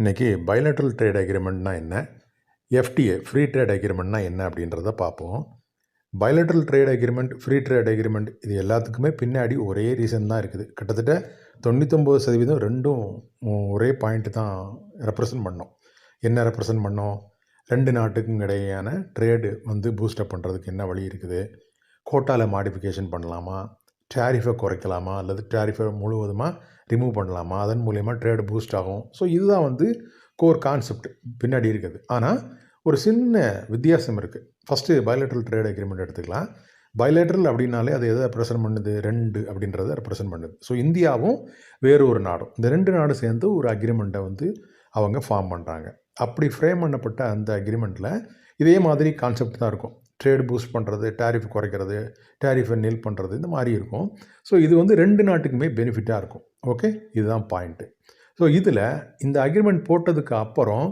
இன்றைக்கி bilateral trade அக்ரிமெண்ட்னா என்ன? FDA free trade அக்ரிமெண்ட்னா என்ன அப்படின்றத பார்ப்போம். Bilateral trade agreement free trade agreement இது எல்லாத்துக்குமே பின்னாடி ஒரே ரீசன் தான் இருக்குது. கிட்டத்தட்ட தொண்ணூத்தொம்பது சதவீதம் ரெண்டும் ஒரே பாயிண்ட் தான் ரெப்ரசன்ட் பண்ணோம். என்ன ரெப்ரசன்ட் பண்ணோம்? ரெண்டு நாட்டுக்கும் இடையேயான ட்ரேடு வந்து பூஸ்டப் பண்ணுறதுக்கு என்ன வழி இருக்குது? கோட்டாவில் மாடிஃபிகேஷன் பண்ணலாமா? டேரிஃபை குறைக்கலாமா? அல்லது டேரிஃபை முழுவதுமாக ரிமூவ் பண்ணலாமா? அதன் மூலயமா ட்ரேடு பூஸ்ட் ஆகும். ஸோ இதுதான் வந்து கோர் கான்செப்ட் பின்னாடி இருக்குது. ஆனால் ஒரு சின்ன வித்தியாசம் இருக்குது ஃபஸ்ட்டு பயோலேட்ரல் ட்ரேட் அக்ரிமெண்ட் எடுத்துக்கலாம். பயோலேட்ரல் அப்படின்னாலே அது எதை ரெப்ரசன்ட் பண்ணுது? ரெண்டு அப்படின்றத ரெப்ரசன்ட் பண்ணுது. ஸோ இந்தியாவும் வேறு ஒரு நாடும். இந்த ரெண்டு நாடும் சேர்ந்து ஒரு அக்ரிமெண்ட்டை வந்து அவங்க ஃபார்ம் பண்ணுறாங்க அப்படி ஃப்ரேம் பண்ணப்பட்ட அந்த அக்ரிமெண்ட்டில் இதே மாதிரி கான்செப்ட் தான் இருக்கும். ட்ரேடு பூஸ்ட் பண்ணுறது டேரிஃப் குறைக்கிறது டேரிஃபை நில் பண்ணுறது இந்த மாதிரி இருக்கும். ஸோ இது வந்து ரெண்டு நாட்டுக்குமே பெனிஃபிட்டாக இருக்கும். ஓகே இதுதான் பாயிண்ட்டு ஸோ இதில் இந்த அக்ரிமெண்ட் போட்டதுக்கு அப்புறம்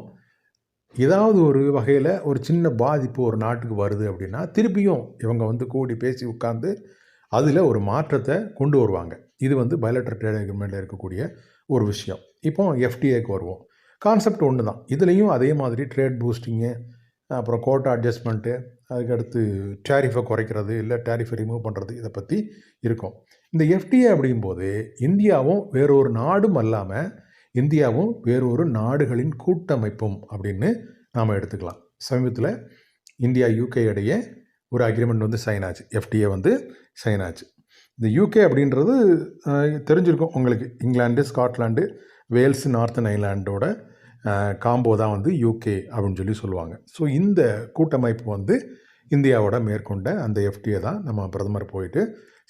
ஏதாவது ஒரு வகையில் ஒரு சின்ன பாதிப்பு ஒரு நாட்டுக்கு வருது அப்படின்னா திருப்பியும் இவங்க வந்து கூடி பேசி உட்காந்து அதில் ஒரு மாற்றத்தை கொண்டு வருவாங்க. இது வந்து பயோலெட்டர் ட்ரேட் அக்ரிமெண்ட்டில் இருக்கக்கூடிய ஒரு விஷயம். இப்போ எஃப்டிஏக்கு வருவோம். கான்செப்ட் ஒன்று தான். இதுலேயும் அதே மாதிரி ட்ரேட் பூஸ்டிங்கு அப்புறம் கோட்டா அட்ஜஸ்ட்மெண்ட்டு அதுக்கடுத்து டேரிஃபை குறைக்கிறது இல்லை டேரிஃபை ரிமூவ் பண்ணுறது இதை பற்றி இருக்கும். இந்த எஃப்டிஏ அப்படிங்கும்போது இந்தியாவும் வேறொரு நாடும் அல்லாமல் இந்தியாவும் வேறொரு நாடுகளின் கூட்டமைப்பும் அப்படின்னு நாம் எடுத்துக்கலாம். சமீபத்தில் இந்தியா யூகே இடையே ஒரு அக்ரிமெண்ட் வந்து சைன் ஆச்சு. எஃப்டிஏ வந்து சைன் ஆச்சு. இந்த யூகே அப்படின்றது தெரிஞ்சிருக்கும் உங்களுக்கு. இங்கிலாந்து ஸ்காட்லாண்டு வேல்ஸ் நார்த்தன் ஐலாண்டோட காம்போ தான் வந்து யூகே அப்படின்னு சொல்லி சொல்லுவாங்க. ஸோ இந்த கூட்டமைப்பு வந்து இந்தியாவோட மேற்கொண்ட அந்த எஃப்டிஏ தான் நம்ம பிரதமர் போயிட்டு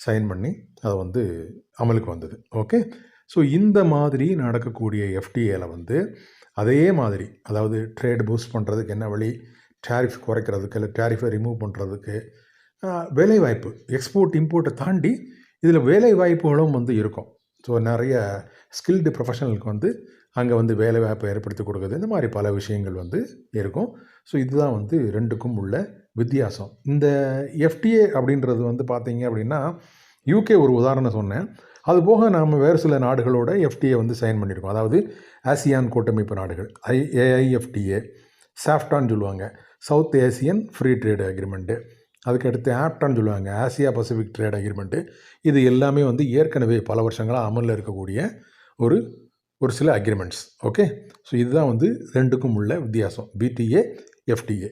சைன் பண்ணி அதை வந்து அமலுக்கு வந்தது. ஓகே ஸோ இந்த மாதிரி நடக்கக்கூடிய எஃப்டிஏல வந்து அதே மாதிரி அதாவது ட்ரேட் பூஸ்ட் பண்ணுறதுக்கு என்ன வழி? டேரிஃப் குறைக்கிறதுக்கு இல்லை டேரிஃபை ரிமூவ் பண்ணுறதுக்கு வேலைவாய்ப்பு எக்ஸ்போர்ட் இம்போர்ட்டை தாண்டி இதில் வேலை வாய்ப்புகளும் வந்து இருக்கும். ஸோ நிறைய ஸ்கில்டு ப்ரொஃபஷனலுக்கு வந்து அங்கே வந்து வேலை வாய்ப்பை ஏற்படுத்தி கொடுக்குறது இந்த மாதிரி பல விஷயங்கள் வந்து இருக்கும். ஸோ இதுதான் வந்து ரெண்டுக்கும் உள்ள வித்தியாசம். இந்த எஃப்டிஏ அப்படின்றது வந்து பார்த்தீங்க அப்படின்னா யூகே ஒரு உதாரணம் சொன்னேன். அது போக நாம் வேறு சில நாடுகளோட எஃப்டிஏ வந்து சைன் பண்ணியிருக்கோம். அதாவது ஆசியான் கூட்டமைப்பு நாடுகள். ஐ ஏஐஎஃப்டிஏ சாஃப்டான்னு சொல்லுவாங்க. South Asian free trade agreement அதுக்கடுத்து ஆப்டான்னு சொல்லுவாங்க ஆசியா பசிபிக் ட்ரேட் அக்ரிமெண்ட்டு. இது எல்லாமே வந்து ஏற்கனவே பல வருஷங்களாக அமலில் இருக்கக்கூடிய ஒரு ஒரு சில அக்ரிமெண்ட்ஸ். ஓகே? ஸோ இதுதான் வந்து ரெண்டுக்கும் உள்ள வித்தியாசம். PTA FDA